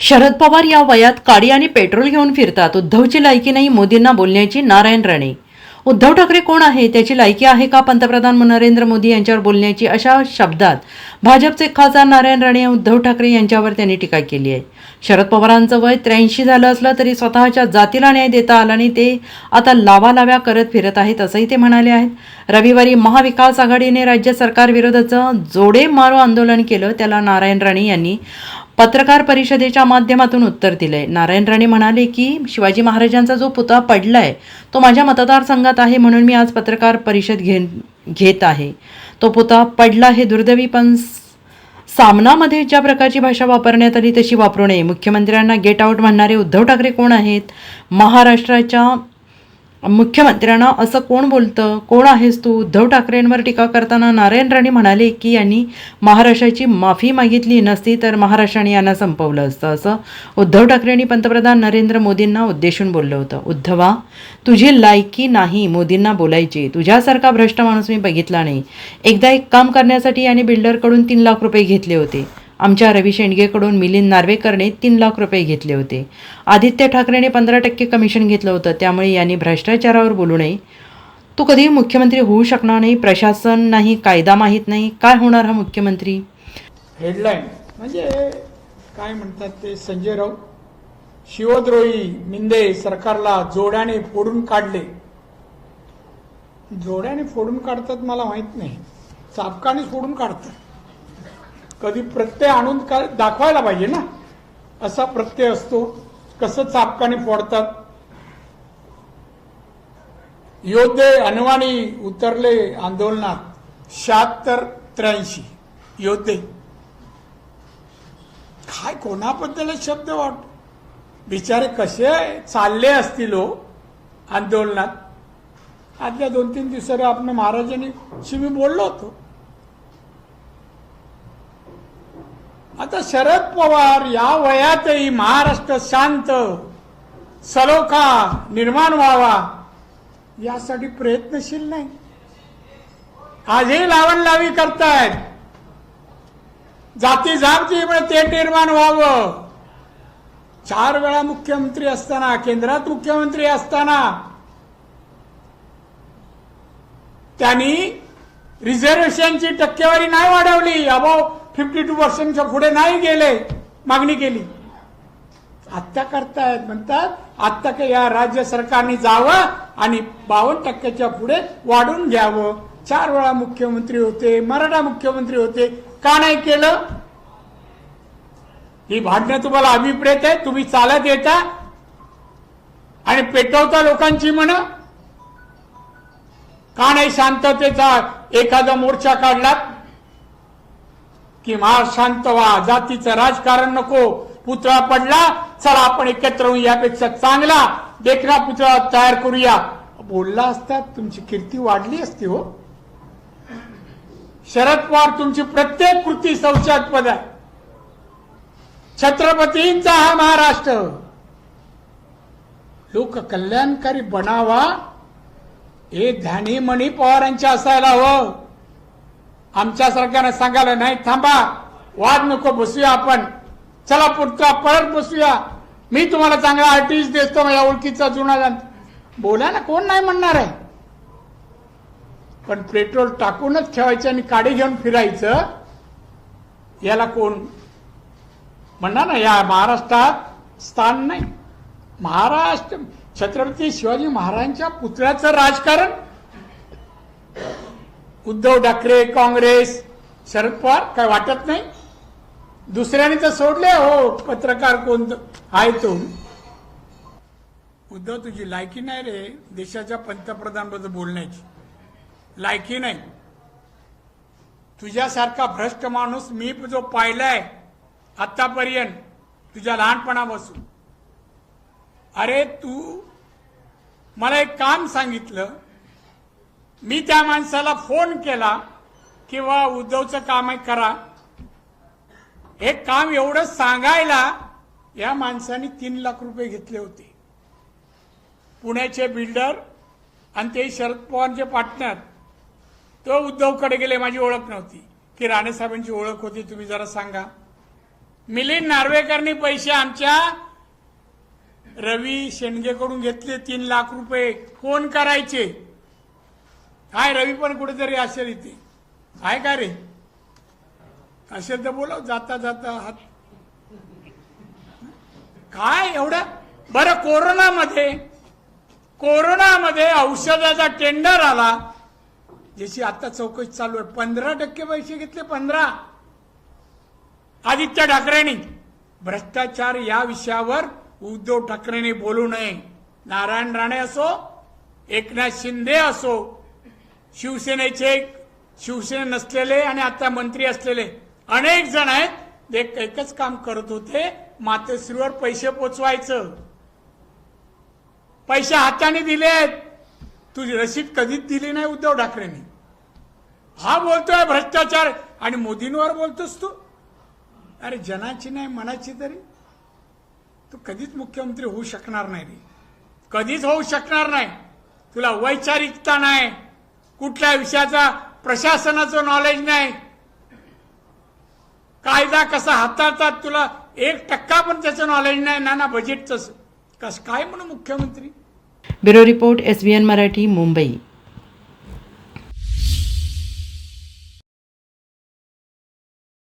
शरद पवार या वयात काडी आणि पेट्रोल घेऊन फिरतात. उद्धवची लायकी नाही मोदींना बोलण्याची नारायण राणे. उद्धव ठाकरे कोण आहे? त्याची लायकी आहे का? पंतप्रधान नरेंद्र मोदी यांच्यावर बोलण्याची अशा शब्दात भाजपचे खासदार नारायण राणे उद्धव ठाकरे यांच्यावर त्यांनी टीका केली आहे. शरद पवारांचं वय त्र्याऐंशी झालं असलं तरी स्वतःच्या जातीला न्याय देता आला नाही. ते आता लावालाव्या करत फिरत आहेत असंही ते म्हणाले आहेत. रविवारी महाविकास आघाडीने राज्य सरकारविरोधाचं जोडे मारो आंदोलन केलं. त्याला नारायण राणे यांनी पत्रकार परिषदेच्या माध्यमातून उत्तर दिले नारायण राणे म्हणाले की शिवाजी महाराजांचा जो पुतळा पडलाय तो माझ्या मतदारसंघात आहे म्हणून मी आज पत्रकार परिषद घे घेत आहे. तो पुतळा पडला हे दुर्दैवी पण सामनामध्ये ज्या प्रकारची भाषा वापरण्यात आली तशी वापरू नये. मुख्यमंत्र्यांना गेट आऊट म्हणणारे उद्धव ठाकरे कोण आहेत? महाराष्ट्राच्या मुख्यमंत्र्यांना असं कोण बोलतं? कोण आहेस तू? उद्धव ठाकरेंवर टीका करताना नारायण राणे म्हणाले की यांनी महाराष्ट्राची माफी मागितली नसती तर महाराष्ट्राने यांना संपवलं असतं. असं उद्धव ठाकरेंनी पंतप्रधान नरेंद्र मोदींना उद्देशून बोललं होतं. उद्धवा तुझी लायकी नाही मोदींना बोलायची. तुझ्यासारखा भ्रष्ट माणूस मी बघितला नाही. एकदा एक काम करण्यासाठी याने बिल्डरकडून तीन लाख रुपये घेतले होते. आमच्या रवी शेंडगेकडून मिलिंद नार्वेकरने तीन लाख रुपये घेतले होते. आदित्य ठाकरेने पंधरा टक्के कमिशन घेतलं होतं. त्यामुळे यांनी भ्रष्टाचारावर बोलू नये. तू कधी मुख्यमंत्री होऊ शकणार नाही? प्रशासन नाही कायदा माहीत नाही. काय होणार हा मुख्यमंत्री? हेडलाईन म्हणजे काय म्हणतात ते संजय राऊत? शिवद्रोही मिंदे सरकारला जोड्याने फोडून काढले. जोड्याने फोडून काढतात मला माहीत नाही. चापकाने फोडून काढतात. कधी प्रत्यय आणून काय दाखवायला पाहिजे ना? असा प्रत्यय असतो. कसं चापकाने फोडतात? योद्धे अनवाणी उतरले आंदोलनात. शहात्तर त्र्याऐंशी योद्धे. काय कोणाबद्दल शब्द वाट? बिचारे कसे चालले असतील हो आंदोलनात? आदल्या दोन तीन दिवसाला आपण महाराजांनी मी बोललो होतो. आता शरद पवार या वयातही महाराष्ट्र शांत सलोखा निर्माण व्हावा यासाठी प्रयत्नशील नाही. आजही लावण लावी करतायत. जाती जातीमुळे ते निर्माण व्हावं. चार वेळा मुख्यमंत्री असताना केंद्रात मुख्यमंत्री असताना त्यांनी रिझर्वेशनची टक्केवारी नाही वाढवली. अबाव फिफ्टी टू पर्सेंटच्या पुढे नाही गेले मागणी केली. आत्ता करतायत म्हणतात आत्ता का या राज्य सरकारने जावं आणि बावन्न टक्क्याच्या पुढे वाढून घ्यावं. चार वेळा मुख्यमंत्री होते मराठा मुख्यमंत्री होते का नाही केलं? ही भांडणं तुम्हाला अभिप्रेत आहे तुम्ही चालत येता आणि पेटवता लोकांची म्हण का नाही शांततेचा एखादा मोर्चा काढला की महार व्हा जातीचं राजकारण नको. पुतळा पडला चला आपण एकत्र होऊ यापेक्षा चांगला देखना पुतळा तयार करूया. बोलला असता तुमची कीर्ती वाढली असती हो. शरद पवार तुमची प्रत्येक कृती संशयास्पद आहे. छत्रपतींचा हा महाराष्ट्र. लोक कल्याणकारी बनावा हे ध्यानी मणी पवारांच्या असायला हवं. आमच्यासारख्यानं सांगायला नाही थांबा. वाद नको बसूया आपण. चला पुढचा परत बसूया. मी तुम्हाला चांगला आर्टिस्ट देतो माझ्या ओळखीचा जुना बोला ना कोण नाही म्हणणार आहे? पण पेट्रोल टाकूनच ठेवायचं आणि काडी घेऊन फिरायचं याला कोण म्हणणार ना या महाराष्ट्रात स्थान नाही. महाराष्ट्र छत्रपती शिवाजी महाराजांच्या पुतळ्याचं राजकारण उद्धव ठाकरे काँग्रेस शरद पवार काय वाटत नाही? दुसऱ्याने तर सोडले हो पत्रकार कोण आहे तो उद्धव तुझी लायकी नाही रे देशाच्या पंतप्रधानबद्दल बोलण्याची. लायकी नाही. तुझ्यासारखा भ्रष्ट माणूस मी जो पाहिलाय आतापर्यंत तुझ्या लहानपणापासून. अरे तू मला एक काम सांगितलं. मी त्या माणसाला फोन केला किंवा उद्धवचं काम आहे करा. हे काम एवढं सांगायला या माणसाने तीन लाख रुपये घेतले होते. पुण्याचे बिल्डर आणि ते शरद पवारचे पार्टनर तो उद्धवकडे गेले माझी ओळख नव्हती. की राणेसाहेबांची ओळख होती तुम्ही जरा सांगा. मिलिंद नार्वेकरनी पैसे आमच्या रवी शेंडगेकडून घेतले तीन लाख रुपये. फोन करायचे. काय रवी पण कुठेतरी असेल इथे. आहे का रे? असेल तर बोलव जाता जाता हात. काय एवढं? बरं कोरोनामध्ये कोरोनामध्ये औषधाचा टेंडर आला. ज्याची आता चौकशी चालू आहे. पंधरा टक्के पैसे घेतले पंधरा. आदित्य ठाकरेंनी. भ्रष्टाचार या विषयावर उद्धव ठाकरेंनी बोलू नये. नारायण राणे असो एकनाथ शिंदे असो शिवसेनेचे शिवसेने नसलेले आणि आता मंत्री असलेले अनेक जण आहेत जे एकच काम करत होते मातोश्रीवर पैसे पोचवायचं. पैसे हाताने दिले आहेत. तुझी रशीद कधीच दिली नाही उद्धव ठाकरेंनी. हा बोलतोय भ्रष्टाचार आणि मोदींवर बोलतोस तू? अरे जनाची नाही मनाची तरी. तू कधीच मुख्यमंत्री होऊ शकणार नाही रे. कधीच होऊ शकणार नाही. तुला वैचारिकता नाही. कुठल्या विषयाचा प्रशासनाचं नॉलेज नाही. कायदा कसा हाताळतात तुला एक टक्का पण त्याचं नॉलेज नाही ना ना बजेटचं कस काय म्हणू मुख्यमंत्री? Bureau report S Marathi Mumbai.